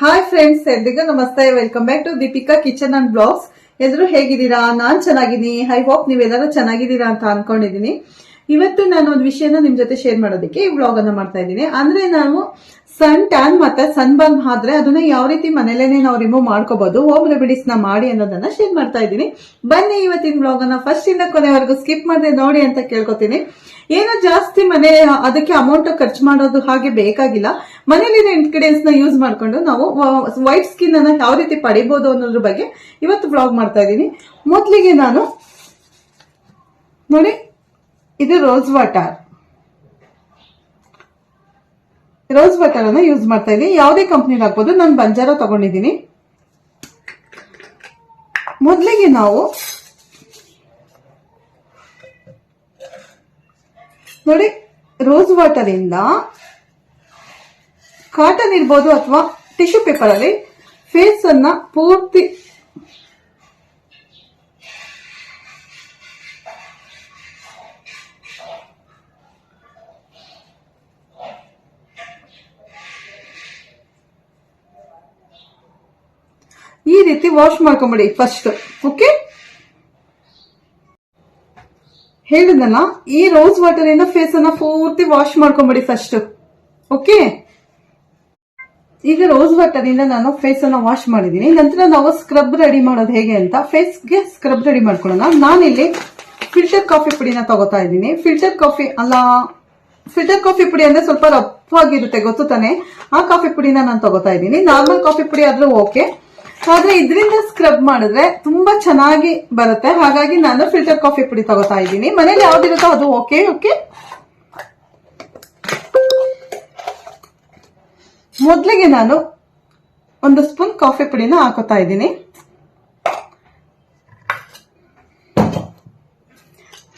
Hi friends ಎಲ್ರಿಗೂ ನಮಸ್ತೆ. Welcome back to Deepika kitchen and blogs ಎಲ್ಲರೂ ಹೇಗಿದ್ದೀರಾ? ನಾನ್ ಚೆನ್ನಾಗಿದ್ದೀನಿ. ಐ ಹೋಪ್ ನೀವೆಲ್ಲರೂ ಚೆನ್ನಾಗಿದ್ದೀರಾ ಅಂತ ಅನ್ಕೊಂಡಿದೀನಿ ಇವತ್ತು ನಾನು ಒಂದು ವಿಷಯನ ನಿಮ್ ಜೊತೆ ಶೇರ್ ಮಾಡೋದಕ್ಕೆ ಈ ವ್ಲಾಗ್ ಅನ್ನ ಮಾಡ್ತಾ ಇದ್ದೀನಿ. ಅಂದ್ರೆ ನಾವು ಸನ್ ಟ್ಯಾನ್ ಮತ್ತೆ ಸನ್ ಬರ್ನ್ ಆದ್ರೆ ಅದನ್ನ ಯಾವ ರೀತಿ ಮನೇಲೇನೆ ನಾವು ರಿಮೂವ್ ಮಾಡ್ಕೋಬಹುದು ಹೋಮ್ ರೆಮಿಡೀಸ್ನ ಮಾಡಿ ಅನ್ನೋದನ್ನ ಶೇರ್ ಮಾಡ್ತಾ ಇದ್ದೀನಿ. ಬನ್ನಿ ಇವತ್ತಿನ ಬ್ಲಾಗ್ ಅನ್ನ ಫಸ್ಟ್ ಇಂದ ಕೊನೆವರೆಗೂ ಸ್ಕಿಪ್ ಮಾಡದೆ ನೋಡಿ ಅಂತ ಕೇಳ್ಕೊತೀನಿ. ಏನೋ ಜಾಸ್ತಿ ಮನೆ, ಅದಕ್ಕೆ ಅಮೌಂಟ್ ಖರ್ಚು ಮಾಡೋದು ಹಾಗೆ ಬೇಕಾಗಿಲ್ಲ. ಮನೇಲಿನ ಇಂಗ್ರೀಡಿಯೆಂಟ್ಸ್ನ ಯೂಸ್ ಮಾಡ್ಕೊಂಡು ನಾವು ವೈಟ್ ಸ್ಕಿನ್ ಅನ್ನ ಯಾವ ರೀತಿ ಪಡಿಬಹುದು ಅನ್ನೋದ್ರ ಬಗ್ಗೆ ಇವತ್ತು ಬ್ಲಾಗ್ ಮಾಡ್ತಾ ಇದ್ದೀನಿ. ಮೊದಲಿಗೆ ನಾನು, ನೋಡಿ, ಇದು ರೋಸ್ ವಾಟರ್ ರೋಸ್ ವಾಟರ್ ಅನ್ನ ಯೂಸ್ ಮಾಡ್ತಾ ಇದ್ದೀನಿ. ಯಾವುದೇ ಕಂಪ್ನಿಲಿ ಹಾಕ್ಬೋದು ನಾನು ಬಂಜಾರ ತಗೊಂಡಿದ್ದೀನಿ. ಮೊದಲಿಗೆ ನಾವು ನೋಡಿ ರೋಸ್ ವಾಟರ್ ಇಂದ ಕಾಟನ್ ಇರ್ಬೋದು ಅಥವಾ ಟಿಶ್ಯೂ ಪೇಪರ್ ಅಲ್ಲಿ ಫೇಸ್ ಅನ್ನ ಪೂರ್ತಿ ಈ ರೀತಿ ವಾಶ್ ಮಾಡ್ಕೊಂಬಿಡಿ ಫಸ್ಟ್ ಓಕೆ ಹೇಳಿದನ ಈ ರೋಸ್ ವಾಟರ್ ಇಂದ ಫೇಸ್ ಅನ್ನ ಪೂರ್ತಿ ವಾಶ್ ಮಾಡ್ಕೊಂಬಿಡಿ ಫಸ್ಟ್ ಓಕೆ ಈಗ ರೋಸ್ ವಾಟರ್ ಇಂದ ನಾನು ಫೇಸ್ ಅನ್ನ ವಾಶ್ ಮಾಡಿದೀನಿ ನಂತರ ನಾವು ಸ್ಕ್ರಬ್ ರೆಡಿ ಮಾಡೋದು ಹೇಗೆ ಅಂತ ಫೇಸ್ಗೆ ಸ್ಕ್ರಬ್ ರೆಡಿ ಮಾಡ್ಕೊಳ್ಳೋಣ. ನಾನಿಲ್ಲಿ ಫಿಲ್ಟರ್ ಕಾಫಿ ಪುಡಿನ ತಗೋತಾ ಇದ್ದೀನಿ. ಫಿಲ್ಟರ್ ಕಾಫಿ ಅಲ್ಲ ಫಿಲ್ಟರ್ ಕಾಫಿ ಪುಡಿ ಅಂದ್ರೆ ಸ್ವಲ್ಪ ರಫ್ ಆಗಿರುತ್ತೆ, ಗೊತ್ತು ತಾನೆ? ಆ ಕಾಫಿ ಪುಡಿನ ನಾನು ತಗೋತಾ ಇದ್ದೀನಿ. ನಾರ್ಮಲ್ ಕಾಫಿ ಪುಡಿ ಆದ್ರೂ ಓಕೆ ಆದ್ರೆ ಇದರಿಂದ ಸ್ಕ್ರಬ್ ಮಾಡಿದ್ರೆ ತುಂಬಾ ಚೆನ್ನಾಗಿ ಬರುತ್ತೆ. ಹಾಗಾಗಿ ನಾನು ಫಿಲ್ಟರ್ ಕಾಫಿ ಪುಡಿ ತಗೋತಾ ಇದ್ದೀನಿ. ಮನೇಲಿ ಯಾವ್ದಿರುತ್ತೋ ಅದು ಓಕೆ ಓಕೆ ಮೊದಲಿಗೆ ನಾನು ಒಂದು ಸ್ಪೂನ್ ಕಾಫಿ ಪುಡಿನ ಹಾಕೋತಾ ಇದ್ದೀನಿ.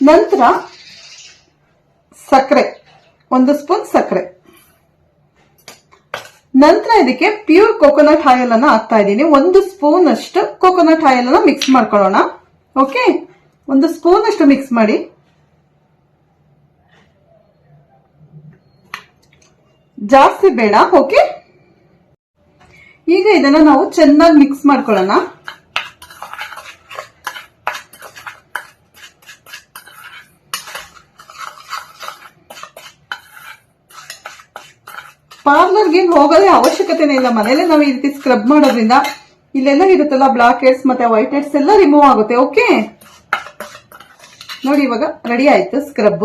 ನಂತರ ಸಕ್ಕರೆ, ಒಂದು ಸ್ಪೂನ್ ಸಕ್ಕರೆ. ನಂತರ ಇದಕ್ಕೆ ಪ್ಯೂರ್ ಕೋಕೋನಟ್ ಆಯಿಲ್ ಅನ್ನ ಹಾಕ್ತಾ ಇದ್ದೀನಿ. ಒಂದು ಸ್ಪೂನ್ ಅಷ್ಟು ಕೋಕೋನಟ್ ಆಯಿಲ್ ಅನ್ನ ಮಿಕ್ಸ್ ಮಾಡ್ಕೊಳ್ಳೋಣ. ಓಕೆ ಒಂದು ಸ್ಪೂನ್ ಅಷ್ಟು ಮಿಕ್ಸ್ ಮಾಡಿ. ಜಾಸ್ತಿ ಬೇಡ ಓಕೆ ಈಗ ಇದನ್ನ ನಾವು ಚೆನ್ನಾಗಿ ಮಿಕ್ಸ್ ಮಾಡ್ಕೊಳ್ಳೋಣ. ಪಾರ್ಲರ್ಗೆ ಹೋಗೋದೇ ಅವಶ್ಯಕತೆನೇ ಇಲ್ಲ. ಮನೇಲೆ ನಾವು ಈ ರೀತಿ ಸ್ಕ್ರಬ್ ಮಾಡೋದ್ರಿಂದ ಇಲ್ಲೆಲ್ಲ ಇರುತ್ತಲ್ಲ ಬ್ಲಾಕ್ ಹೆಡ್ಸ್ ಮತ್ತೆ ವೈಟ್ ಹೆಡ್ಸ್ ಎಲ್ಲ ರಿಮೂವ್ ಆಗುತ್ತೆ. ಓಕೆ ನೋಡಿ ಇವಾಗ ರೆಡಿ ಆಯ್ತು ಸ್ಕ್ರಬ್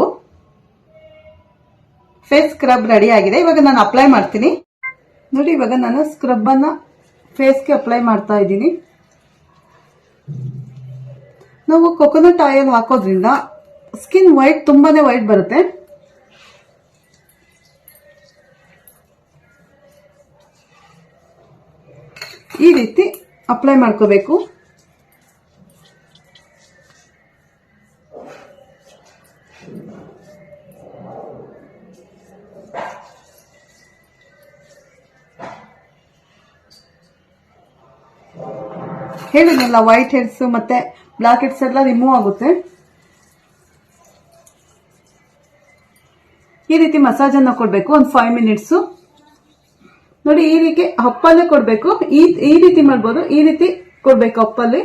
ಫೇಸ್ ಸ್ಕ್ರಬ್ ರೆಡಿ ಆಗಿದೆ. ಇವಾಗ ನಾನು ಅಪ್ಲೈ ಮಾಡ್ತೀನಿ. ನೋಡಿ ಇವಾಗ ನಾನು ಸ್ಕ್ರಬ್ ಅನ್ನ ಫೇಸ್ಗೆ ಅಪ್ಲೈ ಮಾಡ್ತಾ ಇದ್ದೀನಿ. ನಾವು ಕೊಕೊನಟ್ ಆಯಿಲ್ ಹಾಕೋದ್ರಿಂದ ಸ್ಕಿನ್ ವೈಟ್ ತುಂಬಾನೇ ವೈಟ್ ಬರುತ್ತೆ. ಈ ರೀತಿ ಅಪ್ಲೈ ಮಾಡ್ಕೋಬೇಕು. ಹೇಳಿದ್ನಲ್ಲ ವೈಟ್ ಹೆಡ್ಸ್ ಮತ್ತೆ ಬ್ಲಾಕ್ ಹೆಡ್ಸ್ ಎಲ್ಲ ರಿಮೂವ್ ಆಗುತ್ತೆ. ಈ ರೀತಿ ಮಸಾಜ್ ಕೊಡಬೇಕು ಕೊಡ್ಬೇಕು ಒಂದು ಫೈವ್ ಮಿನಿಟ್ಸ್ ನೋಡಿ, ಈ ರೀತಿ ಹಪ್ಪಲ್ಲೇ ಕೊಡ್ಬೇಕು. ಈ ಈ ರೀತಿ ಮಾಡ್ಬೋದು. ಈ ರೀತಿ ಕೊಡ್ಬೇಕು ಅಪ್ಪಲ್ಲಿ.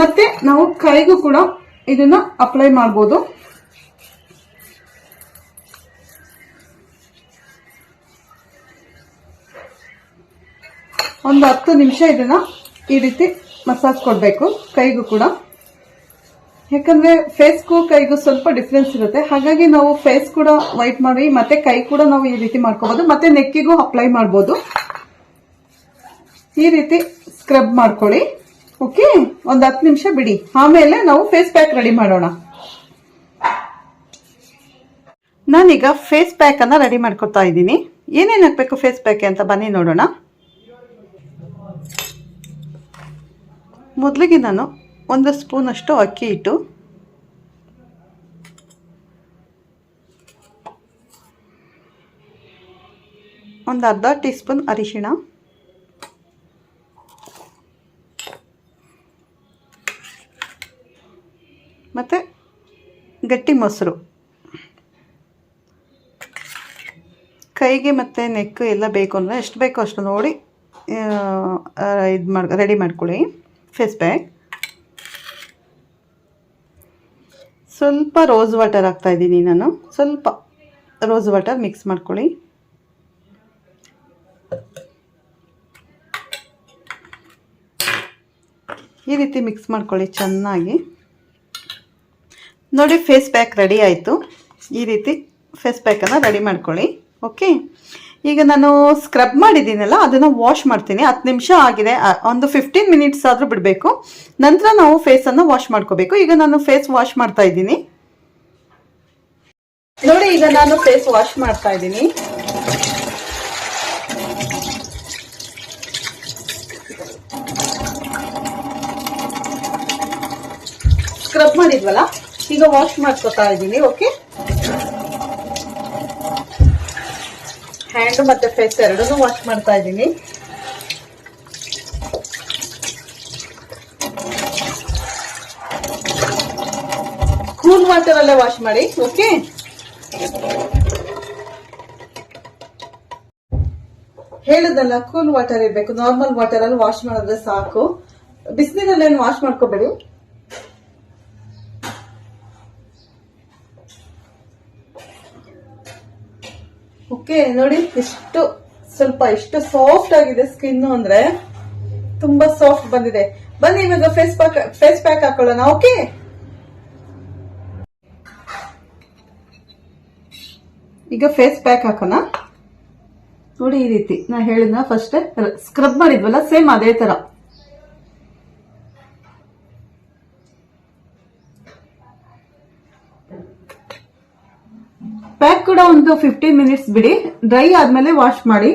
ಮತ್ತೆ ನಾವು ಕೈಗೂ ಕೂಡ ಇದನ್ನ ಅಪ್ಲೈ ಮಾಡ್ಬೋದು. ಒಂದು ಹತ್ತು ನಿಮಿಷ ಇದನ್ನ ಈ ರೀತಿ ಮಸಾಜ್ ಕೊಡಬೇಕು ಕೈಗೂ ಕೂಡ. ಯಾಕಂದ್ರೆ ಫೇಸ್ಗೂ ಕೈಗೂ ಸ್ವಲ್ಪ ಡಿಫ್ರೆನ್ಸ್ ಇರುತ್ತೆ. ಹಾಗಾಗಿ ನಾವು ಫೇಸ್ ಕೂಡ ವೈಟ್ ಮಾಡಿ, ಮತ್ತೆ ಕೈ ಕೂಡ ನಾವು ಈ ರೀತಿ ಮಾಡ್ಕೋಬಹುದು ಮತ್ತೆ ನೆಕ್ಕಿಗೂ ಅಪ್ಲೈ ಮಾಡ್ಬೋದು. ಈ ರೀತಿ ಸ್ಕ್ರಬ್ ಮಾಡ್ಕೊಳ್ಳಿ. ಓಕೆ ಒಂದು ಹತ್ತು ನಿಮಿಷ ಬಿಡಿ. ಆಮೇಲೆ ನಾವು ಫೇಸ್ ಪ್ಯಾಕ್ ರೆಡಿ ಮಾಡೋಣ. ನಾನೀಗ ಫೇಸ್ ಪ್ಯಾಕ್ ಅನ್ನ ರೆಡಿ ಮಾಡ್ಕೊತಾ ಇದ್ದೀನಿ. ಏನೇನು ಹಾಕ್ಬೇಕು ಫೇಸ್ ಪ್ಯಾಕ್ ಅಂತ ಬನ್ನಿ ನೋಡೋಣ. ಮೊದಲಿಗೆ ನಾನು ಒಂದು ಸ್ಪೂನಷ್ಟು ಅಕ್ಕಿ ಹಿಟ್ಟು. ಒಂದು ಅರ್ಧ ಟೀ ಸ್ಪೂನ್ ಅರಿಶಿಣ. ಮತ್ತು ಗಟ್ಟಿ ಮೊಸರು. ಕೈಗೆ ಮತ್ತು ನೆಕ್ ಎಲ್ಲ ಬೇಕು ಅಂದರೆ ಎಷ್ಟು ಬೇಕೋ ಅಷ್ಟು ನೋಡಿ ಇದು ಮಾಡಿ ರೆಡಿ ಮಾಡ್ಕೊಳ್ಳಿ. ಫೇಸ್ ಪ್ಯಾಕ್ ಸ್ವಲ್ಪ ರೋಸ್ ವಾಟರ್ ಹಾಕ್ತಾ ಇದ್ದೀನಿ ನಾನು. ಸ್ವಲ್ಪ ರೋಸ್ ವಾಟರ್ ಮಿಕ್ಸ್ ಮಾಡ್ಕೊಳ್ಳಿ. ಈ ರೀತಿ ಮಿಕ್ಸ್ ಮಾಡ್ಕೊಳ್ಳಿ ಚೆನ್ನಾಗಿ. ನೋಡಿ ಫೇಸ್ ಪ್ಯಾಕ್ ರೆಡಿ ಆಯಿತು. ಈ ರೀತಿ ಫೇಸ್ ಪ್ಯಾಕನ್ನು ರೆಡಿ ಮಾಡ್ಕೊಳ್ಳಿ. ಓಕೆ ಈಗ ನಾನು ಸ್ಕ್ರಬ್ ಮಾಡಿದ್ದೀನಲ್ಲ, ಅದನ್ನು ವಾಶ್ ಮಾಡ್ತೀನಿ. ಹತ್ತು ನಿಮಿಷ ಆಗಿದೆ. ಒಂದು ಫಿಫ್ಟೀನ್ ಮಿನಿಟ್ಸ್ ಆದರೂ ಬಿಡಬೇಕು. ನಂತರ ನಾವು ಫೇಸನ್ನು ವಾಶ್ ಮಾಡ್ಕೋಬೇಕು. ಈಗ ನಾನು ಫೇಸ್ ವಾಶ್ ಮಾಡ್ತಾ ಇದ್ದೀನಿ. ನೋಡಿ, ಈಗ ನಾನು ಫೇಸ್ ವಾಶ್ ಮಾಡ್ತಾ ಇದ್ದೀನಿ. ಸ್ಕ್ರಬ್ ಮಾಡಿದ್ವಲ್ಲ? ಈಗ ವಾಶ್ ಮಾಡ್ಕೋತಾ ಇದ್ದೀನಿ ಓಕೆ ಹ್ಯಾಂಡ್ ಮತ್ತೆ ಫೇಸ್ ಎರಡನ್ನೂ ವಾಶ್ ಮಾಡ್ತಾ ಇದ್ದೀನಿ. ಕೂಲ್ ವಾಟರ್ ಅಲ್ಲೇ ವಾಶ್ ಮಾಡಿ, ಓಕೆ? ಹೇಳುದಲ್ಲ ಕೂಲ್ ವಾಟರ್ ಇರಬೇಕು, ನಾರ್ಮಲ್ ವಾಟರ್ ಅಲ್ಲಿ ವಾಶ್ ಮಾಡಿದ್ರೆ ಸಾಕು. ಬಿಸಿನೀರಲ್ಲಿ ಏನು ವಾಶ್ ಮಾಡ್ಕೋಬೇಡಿ. ಓಕೆ ನೋಡಿ ಎಷ್ಟು ಸ್ವಲ್ಪ ಎಷ್ಟು ಸಾಫ್ಟ್ ಆಗಿದೆ ಸ್ಕಿನ್ ಅಂದ್ರೆ ತುಂಬಾ ಸಾಫ್ಟ್ ಬಂದಿದೆ. ಬನ್ನಿ, ಇವಾಗ ಫೇಸ್ ಪ್ಯಾಕ್ ಫೇಸ್ ಪ್ಯಾಕ್ ಹಾಕೊಳ್ಳೋಣ ಓಕೆ ಈಗ ಫೇಸ್ ಪ್ಯಾಕ್ ಹಾಕೋಣ. ನೋಡಿ ಈ ರೀತಿ, ನಾ ಹೇಳಿದ್ನ ಫಸ್ಟ್ ಸ್ಕ್ರಬ್ ಮಾಡಿದ್ವಲ್ಲ ಸೇಮ್ ಅದೇ ತರ. ಪ್ಯಾಕ್ ಕೂಡ ಒಂದು ಫಿಫ್ಟೀನ್ ಮಿನಿಟ್ಸ್ ಬಿಡಿ. ಡ್ರೈ ಆದ್ಮೇಲೆ ವಾಶ್ ಮಾಡಿ.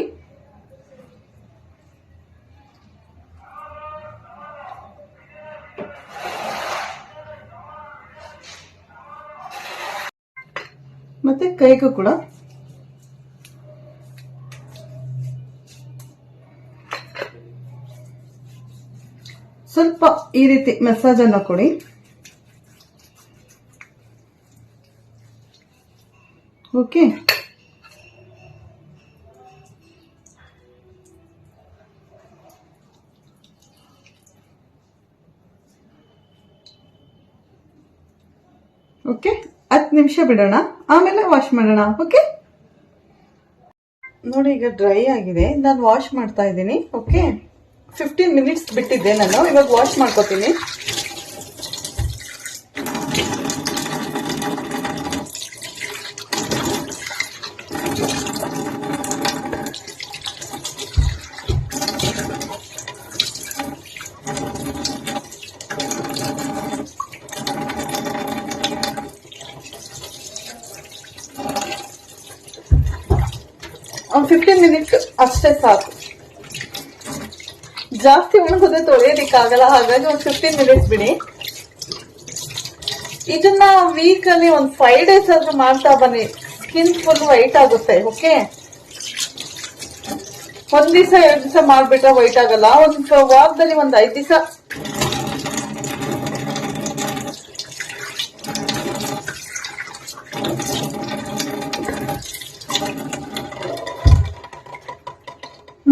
ಮತ್ತೆ ಕೈಗೂ ಕೂಡ. ಸ್ವಲ್ಪ ಈ ರೀತಿ ಮೆಸೇಜ್ ಅನ್ನ ಕೊಡಿ. ಓಕೆ ಓಕೆ ಹತ್ತು ನಿಮಿಷ ಬಿಡೋಣ. ಆಮೇಲೆ ವಾಶ್ ಮಾಡೋಣ. ಓಕೆ ನೋಡಿ, ಈಗ ಡ್ರೈ ಆಗಿದೆ. ನಾನು ವಾಶ್ ಮಾಡ್ತಾ ಇದ್ದೀನಿ. ಓಕೆ ಫಿಫ್ಟೀನ್ ಮಿನಿಟ್ಸ್ ಬಿಟ್ಟಿದ್ದೆ ನಾನು. ಇವಾಗ ವಾಶ್ ಮಾಡ್ಕೋತೀನಿ. ಫಿಫ್ಟೀನ್ ಮಿನಿಟ್ಸ್ ಅಷ್ಟೇ ಸಾಕು. ಜಾಸ್ತಿ ಒಣಗೋದ್ರೆ ತೊಳೆಯೋದಿಕ್ಕಾಗಲ್ಲ, ಹಾಗಾಗಿ ಒಂದು ಫಿಫ್ಟೀನ್ ಮಿನಿಟ್ಸ್ ಬಿಡಿ. ಇದನ್ನ ವೀಕ್ ಅಲ್ಲಿ ಒಂದು ಫೈವ್ ಡೇಸ್ ಆದ್ರೂ ಮಾಡ್ತಾ ಬನ್ನಿ. ಸ್ಕಿನ್ ಫುಲ್ ವೈಟ್ ಆಗುತ್ತೆ ಓಕೆ ಒಂದ್ ದಿವಸ, ಎರಡು ದಿವಸ ಮಾಡ್ಬಿಟ್ರೆ ವೈಟ್ ಆಗಲ್ಲ. ಒಂದು ವಾರದಲ್ಲಿ ಒಂದ್ ಐದು ದಿವಸ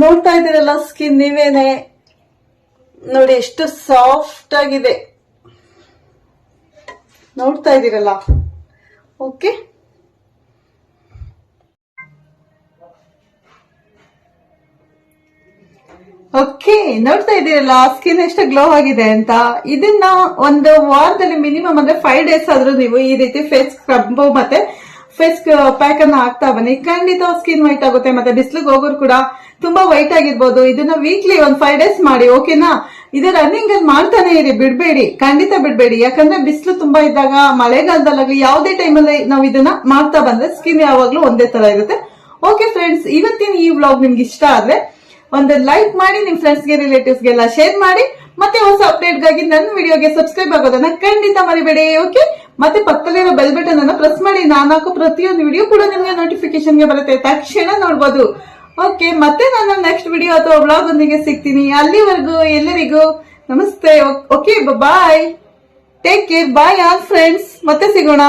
ನೋಡ್ತಾ ಇದ್ದೀರಲ್ಲ ಸ್ಕಿನ್ ನೀವೇನೆ? ನೋಡಿ, ಎಷ್ಟು ಸಾಫ್ಟ್ ಆಗಿದೆ. ನೋಡ್ತಾ ಇದ್ದೀರಲ್ಲ. ಓಕೆ ಓಕೆ ನೋಡ್ತಾ ಇದ್ದೀರಲ್ಲ ಸ್ಕಿನ್ ಎಷ್ಟು ಗ್ಲೋ ಆಗಿದೆ ಅಂತ. ಇದನ್ನ ಒಂದು ವಾರದಲ್ಲಿ ಮಿನಿಮಮ್ ಅಂದ್ರೆ ಫೈವ್ ಡೇಸ್ ಆದ್ರೂ ನೀವು ಈ ರೀತಿ ಫೇಸ್ ಸ್ಕ್ರಬ್ ಮತ್ತೆ ಫೇಸ್ ಪ್ಯಾಕ್ ಅನ್ನ ಹಾಕ್ತಾ ಬನ್ನಿ. ಖಂಡಿತ ಸ್ಕಿನ್ ವೈಟ್ ಆಗುತ್ತೆ. ಮತ್ತೆ ಬಿಸಿಲಿಗೆ ಹೋಗೋರು ಕೂಡ ತುಂಬಾ ವೈಟ್ ಆಗಿರ್ಬೋದು. ಇದನ್ನ ವೀಕ್ಲಿ ಒಂದ್ ಫೈವ್ ಡೇಸ್ ಮಾಡಿ ಓಕೆನಾ ಇದು ರನ್ನಿಂಗ್ ಅಲ್ಲಿ ಮಾಡ್ತಾನೆ ಇರಿ. ಬಿಡ್ಬೇಡಿ. ಖಂಡಿತ ಬಿಡ್ಬೇಡಿ. ಯಾಕಂದ್ರೆ ಬಿಸಿಲು ತುಂಬಾ ಇದ್ದಾಗ, ಮಳೆಗಾಲದಲ್ಲಾಗ್ಲಿ ಯಾವುದೇ ಟೈಮಲ್ಲಿ ನಾವು ಇದನ್ನ ಮಾಡ್ತಾ ಬಂದ್ರೆ ಸ್ಕಿನ್ ಯಾವಾಗ್ಲೂ ಒಂದೇ ತರ ಇರುತ್ತೆ. ಓಕೆ ಫ್ರೆಂಡ್ಸ್ ಇವತ್ತಿನ ಈ ವ್ಲಾಗ್ ನಿಮ್ಗೆ ಇಷ್ಟ ಆದ್ರೆ ಒಂದು ಲೈಕ್ ಮಾಡಿ, ನಿಮ್ ಫ್ರೆಂಡ್ಸ್ಗೆ ರಿಲೇಟಿವ್ಸ್ಗೆಲ್ಲ ಶೇರ್ ಮಾಡಿ, ಮತ್ತೆ ಹೊಸ ಅಪ್ಡೇಟ್ಗಾಗಿ ನನ್ನ ವಿಡಿಯೋಗೆ ಸಬ್ಸ್ಕ್ರೈಬ್ ಆಗೋದನ್ನ ಖಂಡಿತ ಮರಿಬೇಡಿ ಓಕೆ ಮತ್ತೆ ಪಕ್ಕದಲ್ಲಿರೋ ಬೆಲ್ ಬಟನ್ ಅನ್ನು ಪ್ರೆಸ್ ಮಾಡಿ ನಾನು ಹಾಕೋ ಪ್ರತಿಯೊಂದು ವಿಡಿಯೋ ಕೂಡ ನಿಮಗೆ ನೋಟಿಫಿಕೇಶನ್ಗೆ ಬರುತ್ತೆ. ತಕ್ಷಣ ನೋಡ್ಬೋದು. ಓಕೆ ಮತ್ತೆ ನಾನು ನೆಕ್ಸ್ಟ್ ವಿಡಿಯೋ ಅಥವಾ ಬ್ಲಾಗ್ ಒಂದಿಗೆ ಸಿಗ್ತೀನಿ. ಅಲ್ಲಿವರೆಗೂ ಎಲ್ಲರಿಗೂ ನಮಸ್ತೆ. Okay bye take care bye all friends ಮತ್ತೆ ಸಿಗೋಣ.